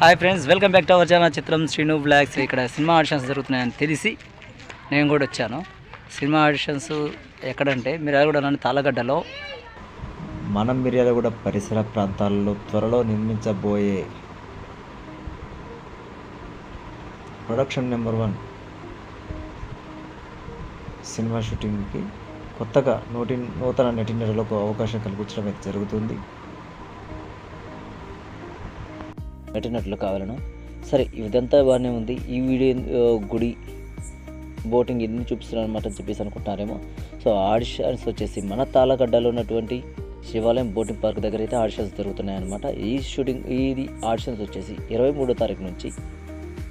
Hi friends welcome back to our channel Chitram Srinu vlogs. ఇక్కడ cinema auditions జరుగుతున్నాయని తెలిసి నేను కూడా వచ్చాను. సినిమా ఆడిషన్స్ ఎక్కడంటే మిర్యాలగూడలోని తాళగడ్డలో. మనం మిర్యాలగూడ పరిసర ప్రాంతాల్లో త్వరలో నిర్మించబోయే ప్రొడక్షన్ నెంబర్ వన్ సినిమా షూటింగ్కి కొత్తగా నూటి నూతన నటీనటులకు అవకాశం కల్పించడం అయితే జరుగుతుంది. నటినట్లు కావాలను. సరే ఇదంతా బాగానే ఉంది. ఈ వీడియో గుడి బోటింగ్ ఎన్ని చూపిస్తున్నాను అనమాట అని చెప్పేసి అనుకుంటున్నారేమో. సో ఆడిషన్స్ వచ్చేసి మన తాళగడ్డలో ఉన్నటువంటి శివాలయం బోటింగ్ పార్క్ దగ్గర అయితే ఆడిషన్స్ జరుగుతున్నాయి అనమాట ఈ షూటింగ్ ఇది ఆడిషన్స్ వచ్చేసి ఇరవై మూడో తారీఖు నుంచి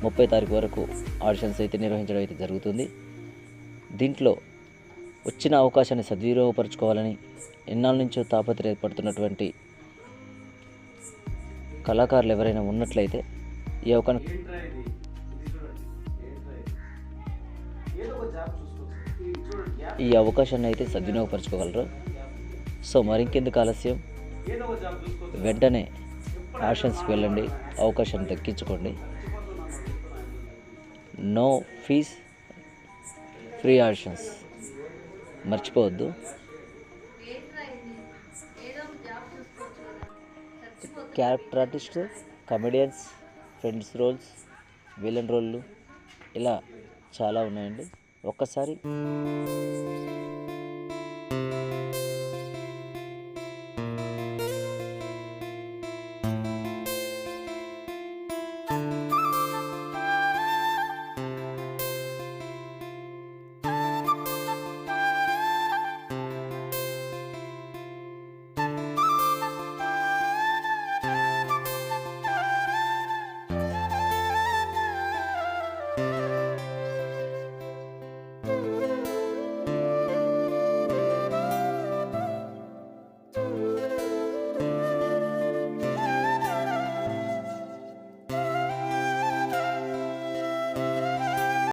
ముప్పై తారీఖు వరకు ఆడిషన్స్ అయితే నిర్వహించడం అయితే జరుగుతుంది. దీంట్లో వచ్చిన అవకాశాన్ని సద్వినియోగపరచుకోవాలని ఎన్నాళ్ళ నుంచో తాపత్రయపడుతున్నటువంటి కళాకారులు ఎవరైనా ఉన్నట్లయితే ఈ అవకాశం ఈ అవకాశాన్ని అయితే సద్వినియోగపరచుకోగలరు. సో మరింకెందుకు ఆలస్యం? వెంటనే ఆషన్స్కి వెళ్ళండి. అవకాశాన్ని దక్కించుకోండి నో ఫీజ్ ఫ్రీ ఆషన్స్ మర్చిపోవద్దు. Character artist comedians friends roles villain రోళ్ళు ఇలా చాలా ఉన్నాయండి. ఒక్కసారి